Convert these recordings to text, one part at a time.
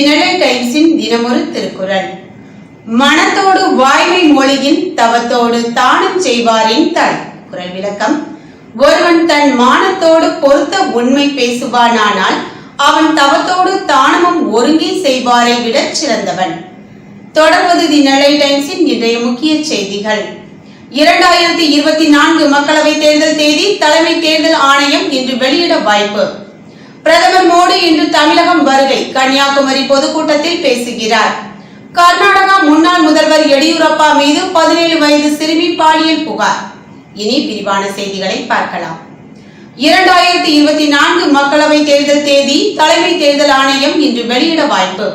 வணக்கம் டைம்ஸின் தினமொரு திருக்குறள். மனத்தோடு வாய்மை மொழியின் தவத்தோடு தானம் செய்வாரின் தல் குரல் விளக்கம். ஒருவன் தன் மானத்தோடு பொருத்த உண்மை பேசுவானானால் அவன் தவத்தோடு தானமும் ஒருங்கே செய்வாரை விடச் சிறந்தவன். தொடர்வது தி நெல்லை டைம்ஸின் இன்றைய முக்கிய செய்திகள். இரண்டாயிரத்தி இருபத்தி நான்கு மக்களவை தேர்தல் தேதி தலைமை தேர்தல் ஆணையம் இன்று வெளியிட வாய்ப்பு. பிரதமர் மோடி இன்று தமிழகம் வருகை. கன்னியாகுமரி பொதுக்கூட்டத்தில் பேசுகிறார். கர்நாடகா முன்னாள் முதல்வர் எடியூரப்பா மீது பதினேழு வயது சிறுமி பாலியல் புகார். இனி விரிவான செய்திகளை பார்க்கலாம். இரண்டாயிரத்தி இருபத்தி நான்கு மக்களவை தேர்தல் தேதி தலைமை தேர்தல் ஆணையம் இன்று வெளியிட வாய்ப்பு.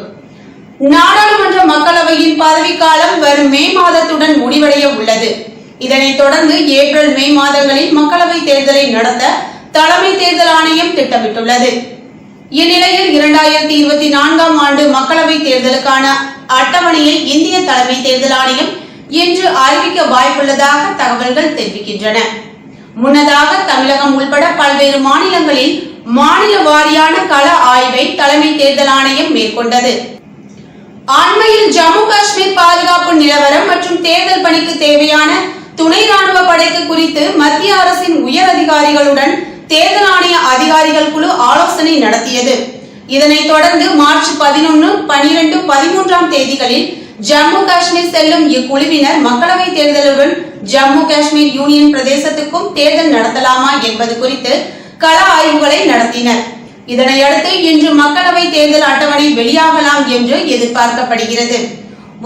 நாடாளுமன்ற மக்களவையின் பதவிக்காலம் வரும் மே மாதத்துடன் முடிவடைய உள்ளது. இதனைத் தொடர்ந்து ஏப்ரல் மே மாதங்களில் மக்களவை தேர்தலை நடத்த தலைமை தேர்தல் ஆணையம் திட்டமிட்டுள்ளது. இந்நிலையில் இரண்டாயிரத்தி இருபத்தி நான்காம் ஆண்டு மக்களவைத் தேர்தலுக்கான அட்டவணையை இந்திய தலைமை தேர்தல் ஆணையம் இன்று அறிவிக்க வாய்ப்புள்ளதாக தகவல்கள் தெரிவிக்கின்றன. முன்னதாக தமிழகம் உள்பட பல்வேறு மாநிலங்களில் மாநில வாரியான கள ஆய்வை தலைமை தேர்தல் ஆணையம் மேற்கொண்டது. அண்மையில் ஜம்மு காஷ்மீர் பாதுகாப்பு நிலவரம் மற்றும் தேர்தல் பணிக்கு தேவையான துணை ராணுவ படைக்கு குறித்து மத்திய அரசின் உயர் அதிகாரிகளுடன் தேர்தல் ஆணைய அதிகாரிகள் குழு ஆலோசனை நடத்தியது. இதனைத் தொடர்ந்து மார்ச் பதினொன்று பனிரெண்டு பதிமூன்றாம் தேதிகளில் ஜம்மு காஷ்மீர் செல்லும் இக்குழுவினர் மக்களவைத் தேர்தலுடன் ஜம்மு காஷ்மீர் யூனியன் பிரதேசத்துக்கும் தேர்தல் நடத்தலாமா என்பது குறித்து கள ஆய்வுகளை நடத்தினர். இதனையடுத்து இன்று மக்களவை தேர்தல் அட்டவணை வெளியாகலாம் என்று எதிர்பார்க்கப்படுகிறது.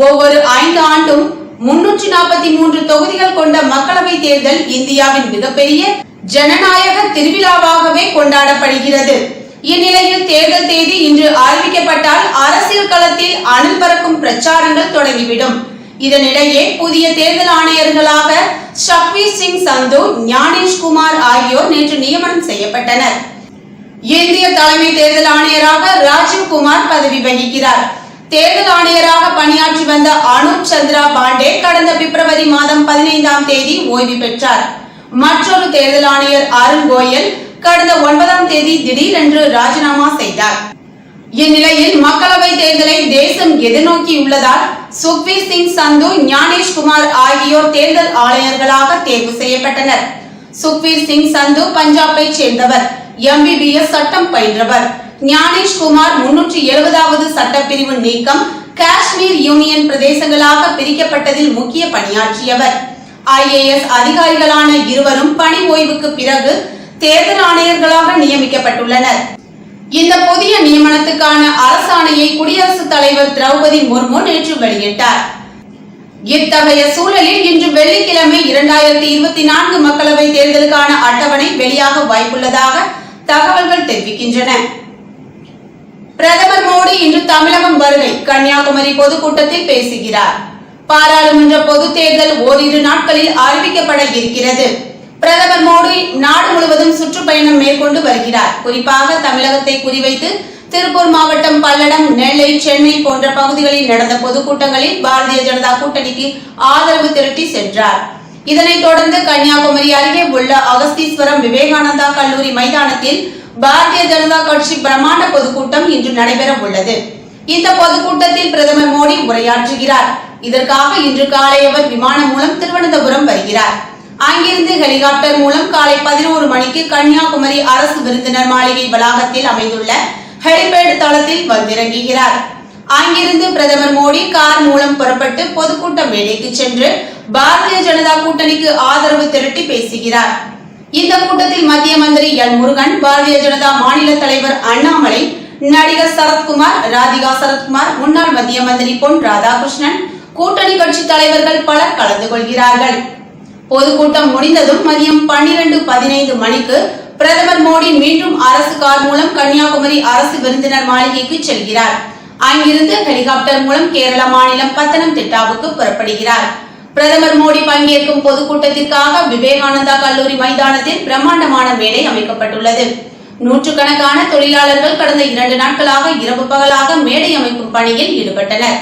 ஒவ்வொரு ஐந்து ஆண்டும் முன்னூற்றி நாற்பத்தி மூன்று தொகுதிகள் கொண்ட மக்களவை தேர்தல் இந்தியாவின் மிகப்பெரிய ஜனநாயக திருவிழாவாகவே கொண்டாடப்படுகிறது. இந்நிலையில் தேர்தல் தேதி இன்று அறிவிக்கப்பட்டால் அரசியல் களத்தில் அனல் பறக்கும் பிரச்சாரங்கள் தொடங்கிவிடும். இதனிடையே புதிய தேர்தல் ஆணையர்களாக ஷக்வீர் சிங் சந்து ஞானேஷ் குமார் ஆகியோர் நேற்று நியமனம் செய்யப்பட்டனர். இந்திய தலைமை தேர்தல் ஆணையராக ராஜீவ் குமார் பதவி வகிக்கிறார். தேர்தல் ஆணையராக பணியாற்றி வந்த அனுப் சந்திரா பாண்டே கடந்த பிப்ரவரி மாதம் பதினைந்தாம் தேதி ஓய்வு பெற்றார். மற்றொரு தேர்தல் ஆணையர் அருண் கோயல் கடந்த ஒன்பதாம் தேதி திடீரென்று ராஜினாமா செய்தார். இந்நிலையில் மக்களவை தேர்தலை தேசம் எதிர்நோக்கியுள்ளதால் சுக்வீர் சிங் சந்து ஞானேஷ் குமார் ஆகியோர் தேர்தல் ஆணையர்களாக தேர்வு செய்யப்பட்டனர். சுக்வீர் சிங் சந்து பஞ்சாபை சேர்ந்தவர். எம்பிபிஎஸ் சட்டம் பயின்றவர். ஞானேஷ் குமார் முன்னூற்றி எழுபதாவது சட்டப்பிரிவு நீக்கம் காஷ்மீர் யூனியன் பிரதேசங்களாக பிரிக்கப்பட்டதில் முக்கிய பணியாற்றியவர். ஐஏஎஸ் அதிகாரிகளான இருவரும் பணி ஓய்வுக்கு பிறகு தேர்தல் ஆணையர்களாக நியமிக்கப்பட்டுள்ளனர். இந்த புதிய நியமனத்துக்கான அரசாணையை குடியரசுத் தலைவர் திரௌபதி முர்மு நேற்று வெளியிட்டார். இத்தகைய சூழலில் இன்று வெள்ளிக்கிழமை இரண்டாயிரத்தி இருபத்தி நான்கு மக்களவை தேர்தலுக்கான அட்டவணை வெளியாக வாய்ப்புள்ளதாக தகவல்கள் தெரிவிக்கின்றன. பிரதமர் மோடி இன்று தமிழகம் வருகை கன்னியாகுமரி பொதுக்கூட்டத்தில் பேசுகிறார். பாராளுமன்ற பொதுத் தேர்தல் ஓரிரு நாட்களில் அறிவிக்கப்பட இருக்கிறது. பிரதமர் மோடி நாடு முழுவதும் சுற்றுப்பயணம் மேற்கொண்டு வருகிறார். குறிப்பாக தமிழகத்தை குறிவைத்து திருப்பூர் மாவட்டம் பல்லடம் நெல்லை சென்னை போன்ற பகுதிகளில் நடந்த பொதுக்கூட்டங்களில் பாரதிய ஜனதா கூட்டணிக்கு ஆதரவு திரட்டி சென்றார். இதனைத் தொடர்ந்து கன்னியாகுமரி அருகே உள்ள அகஸ்தீஸ்வரம் விவேகானந்தா கல்லூரி மைதானத்தில் பாரதிய ஜனதா கட்சி பிரம்மாண்ட பொதுக்கூட்டம் இன்று நடைபெற உள்ளது இந்த பொதுக்கூட்டத்தில் பிரதமர் மோடி உரையாற்றுகிறார். இதற்காக இன்று காலை அவர் விமானம் மூலம் திருவனந்தபுரம் வருகிறார். அங்கிருந்து ஹெலிகாப்டர் மூலம் காலை பதினோரு மணிக்கு கன்னியாகுமரி அரசு விருந்தினர் மாளிகை வளாகத்தில் அமைந்துள்ள ஹெலிபேட் தளத்தில் வந்திறங்குகிறார். அங்கிருந்து பிரதமர் மோடி கார் மூலம் புறப்பட்டு பொதுக்கூட்ட மேடைக்கு சென்று பாரதிய ஜனதா கூட்டணிக்கு ஆதரவு திரட்டி பேசுகிறார். இந்த கூட்டத்தில் மத்திய மந்திரி எல் முருகன் பாரதிய ஜனதா மாநில தலைவர் அண்ணாமலை நடிகர் சரத்குமார் ராதிகா சரத்குமார் முன்னாள் மத்திய மந்திரி பொன் ராதாகிருஷ்ணன் கூட்டணி கட்சி தலைவர்கள் பலர் கலந்து கொள்கிறார்கள். பொதுக்கூட்டம் முடிந்ததும் மதியம் பன்னிரண்டு பதினைந்து மணிக்கு பிரதமர் மோடி மீண்டும் அரசு கார் மூலம் கன்னியாகுமரி அரசு விருந்தினர் மாளிகைக்கு செல்கிறார். அங்கிருந்து ஹெலிகாப்டர் மூலம் கேரள மாநிலம் பத்தனம்திட்டாவுக்கு புறப்படுகிறார். பிரதமர் மோடி பங்கேற்கும் பொதுக்கூட்டத்திற்காக விவேகானந்தா கல்லூரி மைதானத்தில் பிரம்மாண்டமான மேடை அமைக்கப்பட்டுள்ளது. நூற்றுக்கணக்கான தொழிலாளர்கள் கடந்த இரண்டு நாட்களாக இரவு பகலாக மேடை அமைக்கும் பணியில் ஈடுபட்டனர்.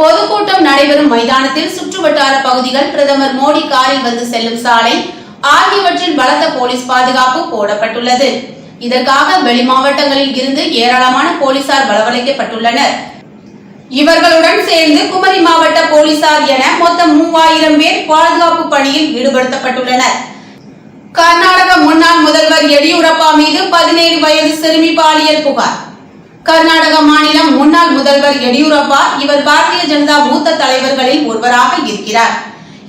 பொதுக்கூட்டம் நடைபெறும் மைதானத்தில் சுற்றுவட்டார பகுதிகள் பிரதமர் மோடி காரில் வந்து செல்லும் சாலை ஆகியவற்றில் பலத்த போலீஸ் பாதுகாப்பு போடப்பட்டுள்ளது. இதற்காக வெளி மாவட்டங்களில் இருந்து ஏராளமான போலீசார் வரவழைக்கப்பட்டுள்ளனர். இவர்களுடன் சேர்ந்து குமரி மாவட்ட போலீசார் என மொத்தம் மூவாயிரம் பேர் பாதுகாப்பு பணியில் ஈடுபடுத்தப்பட்டுள்ளனர். கர்நாடக முன்னாள் முதல்வர் எடியூரப்பா மீது பதினேழு வயது சிறுமி பாலியல் புகார். கர்நாடக மாநிலம் முன்னாள் முதல்வர் எடியூரப்பா இவர் பாரதிய ஜனதா மூத்த தலைவர்களில் ஒருவராக இருக்கிறார்.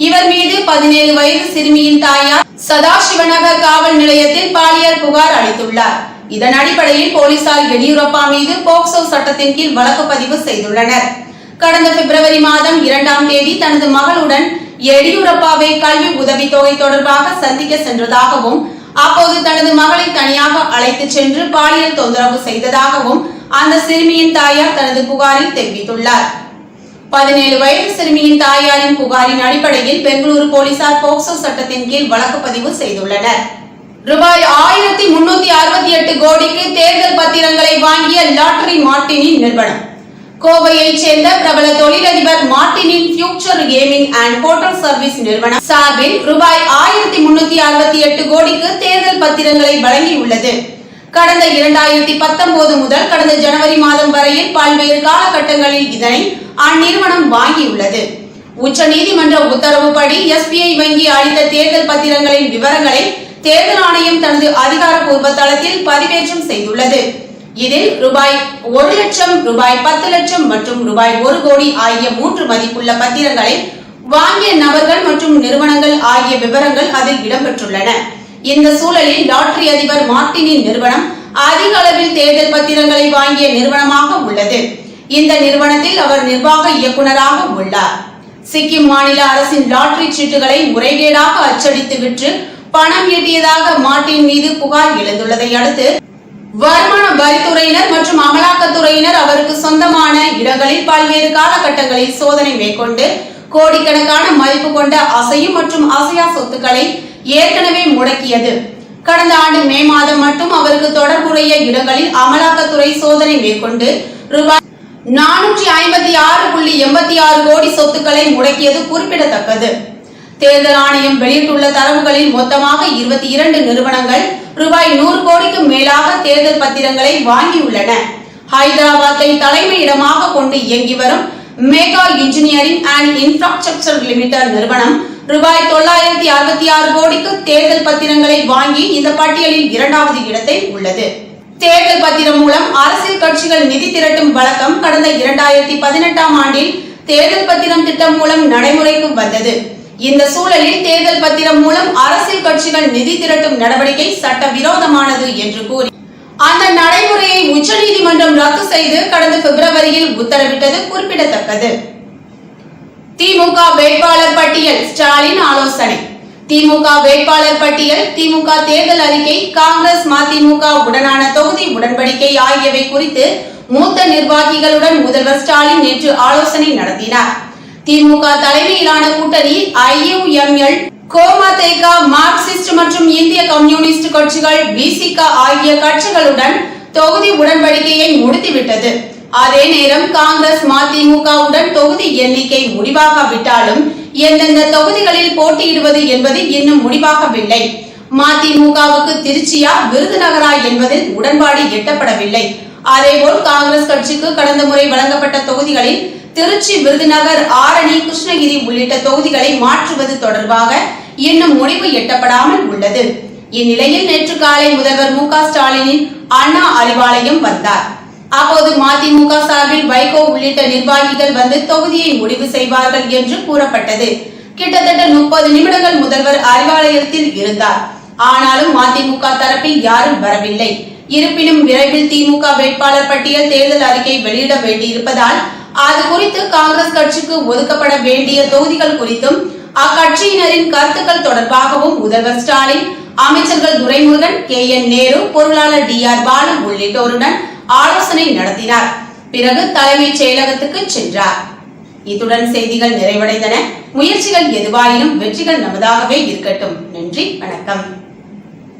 இவர் மீது பதினேழு வயது சிறுமியின் தாயார் சதாசிவநகர் காவல் நிலையத்தில் பாலியல் புகார் அளித்துள்ளார். இதன் அடிப்படையில் போலீசார் எடியூரப்பா மீது போக்சோ சட்டத்தின் கீழ் வழக்கு பதிவு செய்துள்ளனர். கடந்த பிப்ரவரி மாதம் இரண்டாம் தேதி தனது மகளுடன் எடியூரப்பாவை கல்வி உதவித்தொகை தொடர்பாக சந்திக்க சென்றதாகவும் அப்போது தனது மகளை தனியாக அழைத்து சென்று பாலியல் தொந்தரவு செய்ததாகவும் அந்த சிறுமியின் தாயார் தனது புகாரில் தெரிவித்துள்ளார். பதினேழு வயது சிறுமியின் தாயாரின் புகாரின் அடிப்படையில் பெங்களூரு போலீசார் போக்சோ சட்டத்தின் கீழ் வழக்கு பதிவு செய்துள்ளனர். ரூபாய் ஆயிரத்தி முன்னூத்தி அறுபத்தி எட்டு கோடிக்கு தேர்தல் பத்திரங்களை வாங்கிய லாட்டரி மார்டினின் நிறுவனம். கோவையைச் சேர்ந்த பிரபல தொழிலதிபர் மார்டினின் future gaming and hotel service நிறுவனம் சார்பில் ரூபாய் ஆயிரத்தி முன்னூத்தி அறுபத்தி எட்டு கோடிக்கு தேர்தல் பத்திரங்களை வழங்கியுள்ளது. கடந்த இரண்டாயிரத்தி பத்தொன்பது முதல் கடந்த ஜனவரி மாதம் வரையில் பல்வேறு காலகட்டங்களில் இதனை அந்நிறுவனம் வாங்கியுள்ளது. உச்ச நீதிமன்ற உத்தரவுப்படி எஸ்பிஐ வங்கி அளித்த தேர்தல் பத்திரங்களின் விவரங்களை தேர்தல் ஆணையம் தனது அதிகாரப்பூர்வ தளத்தில் பதிவேற்றம் செய்துள்ளது. இதில் ரூபாய் ஒரு லட்சம் ரூபாய் பத்து லட்சம் மற்றும் ரூபாய் ஒரு கோடி ஆகிய மூன்று மதிப்புள்ள பத்திரங்களை வாங்கிய நபர்கள் மற்றும் நிறுவனங்கள் ஆகிய விவரங்கள் அதில் இடம்பெற்றுள்ளன. இந்த சூழலில் லாட்டரி அதிபர் மார்டினின் நிறுவனம் அதிக அளவில் தேர்தல் பத்திரங்களை வாங்கிய நிறுவனமாக உள்ளது. இந்த நிறுவனத்தில் அவர் நிர்வாக இயக்குனராக உள்ளார். சிக்கிம் மாநில அரசின் லாட்டரி சீட்டுகளை முறைகேடாக அச்சடித்து விற்று பணம் ஈட்டியதாக மார்ட்டின் மீது புகார் எழுந்துள்ளதை அடுத்து வருமான வரித்துறையினர் மற்றும் அமலாக்கத்துறையினர் அவருக்கு சொந்தமான இடங்களில் பல்வேறு காலகட்டங்களில் சோதனை மேற்கொண்டு கோடிக்கணக்கான மதிப்பு கொண்ட அசையும் மற்றும் அசையா சொத்துக்களை ஏற்கனவே முடக்கியது. கடந்த ஆண்டு மே மாதம் மட்டும் அவருக்கு தொடர்புடைய இடங்களில் அமலாக்கத்துறை சோதனை மேற்கொண்டு ரூபாய் நானூற்றி ஐம்பத்தி ஆறு புள்ளி எண்பத்தி ஆறு கோடி சொத்துக்களை முடக்கியது குறிப்பிடத்தக்கது. தேர்தல் ஆணையம் வெளியிட்டுள்ள தரவுகளில் மொத்தமாக இருபத்தி இரண்டு நிறுவனங்கள் ரூபாய் நூறு கோடிக்கும் மேலாக தேர்தல் பத்திரங்களை வாங்கியுள்ளன ஹைதராபாத்தை தலைமையிடமாக கொண்டு இயங்கி வரும் Megha engineering and infrastructure limited நிறுவனம் ரூபாய் தொள்ளாயிரத்தி அறுபத்தி ஆறு கோடிக்கு தேர்தல் பத்திரங்களை வாங்கி இந்த பட்டியலில் இரண்டாவது இடத்தில் உள்ளது. தேர்தல் பத்திரம் மூலம் அரசியல் கட்சிகள் நிதி திரட்டும் வழக்கம் கடந்த இரண்டாயிரத்தி பதினெட்டாம் ஆண்டில் தேர்தல் பத்திரம் திட்டம் மூலம் நடைமுறைக்கு வந்தது. இந்த சூழலில் தேர்தல் பத்திரம் மூலம் அரசியல் கட்சிகள் நிதி திரட்டும் நடவடிக்கை சட்டவிரோதமானது என்று கூறி அந்த நடைமுறையை உச்சநீதிமன்றம் ரத்து செய்து கடந்த பிப்ரவரியில் உத்தரவிட்டது குறிப்பிடத்தக்கது. திமுக வேட்பாளர் பட்டியல் ஸ்டாலின் ஆலோசனை. திமுக வேட்பாளர் பட்டியல் திமுக தேர்தல் அறிக்கை காங்கிரஸ் மதிமுக உடனான தொகுதி உடன்படிக்கை ஆகியவை குறித்து மூத்த நிர்வாகிகளுடன் முதல்வர் ஸ்டாலின் நேற்று ஆலோசனை நடத்தினார். திமுக தலைமையிலான கூட்டணி ஐயுஎம்எல் கோமதேக மார்க்சிஸ்ட் மற்றும் இந்திய கம்யூனிஸ்ட் கட்சிகள் பிசிக ஆகிய கட்சிகளுடன் தொகுதி உடன்படிக்கையை முடித்துவிட்டது. அதே நேரம் காங்கிரஸ் மதிமுகவுடன் தொகுதி எண்ணிக்கை முடிவாகாவிட்டாலும் எந்தெந்த தொகுதிகளில் போட்டியிடுவது என்பது இன்னும் முடிவாகவில்லை. மதிமுகவுக்கு திருச்சியா விருதுநகரா என்பதில் உடன்பாடு எட்டப்படவில்லை. அதேபோல் காங்கிரஸ் கட்சிக்கு கடந்த முறை வழங்கப்பட்ட தொகுதிகளில் திருச்சி விருதுநகர் ஆரணி கிருஷ்ணகிரி உள்ளிட்ட தொகுதிகளை மாற்றுவது தொடர்பாக இன்னும் முடிவு எட்டப்படாமல் உள்ளது. இந்நிலையில் நேற்று காலை முதல்வர் மு ஸ்டாலினின் அண்ணா அறிவாலயம் வந்தார். அப்போது மதிமுக சார்பில் வைகோ உள்ளிட்ட நிர்வாகிகள் வந்து தொகுதியை முடிவு செய்வார்கள் என்று கூறப்பட்டது. கிட்டத்தட்ட முப்பது நிமிடங்கள் முதல்வர் அறிவாலயத்தில் இருந்தார். ஆனாலும் மதிமுக தரப்பில் யாரும் வரவில்லை. இருப்பினும் விரைவில் திமுக வேட்பாளர் பட்டியல் தேர்தல் அறிக்கை வெளியிட வேண்டியிருப்பதால் அது குறித்து காங்கிரஸ் கட்சிக்கு ஒதுக்கப்பட வேண்டிய தொகுதிகள் குறித்தும் அக்கட்சியினரின் கருத்துக்கள் தொடர்பாகவும் முதல்வர் ஸ்டாலின் அமைச்சர்கள் துரைமுருகன் கே என் நேரு பொருளாளர் டி ஆர் பாலு உள்ளிட்டோருடன் ஆலோசனை நடத்தினார். பிறகு தலைமைச் செயலகத்துக்கு சென்றார். இத்துடன் செய்திகள் நிறைவடைந்தன. முயற்சிகள் எதுவாயினும் வெற்றிகள் நமதாகவே இருக்கட்டும். நன்றி வணக்கம்.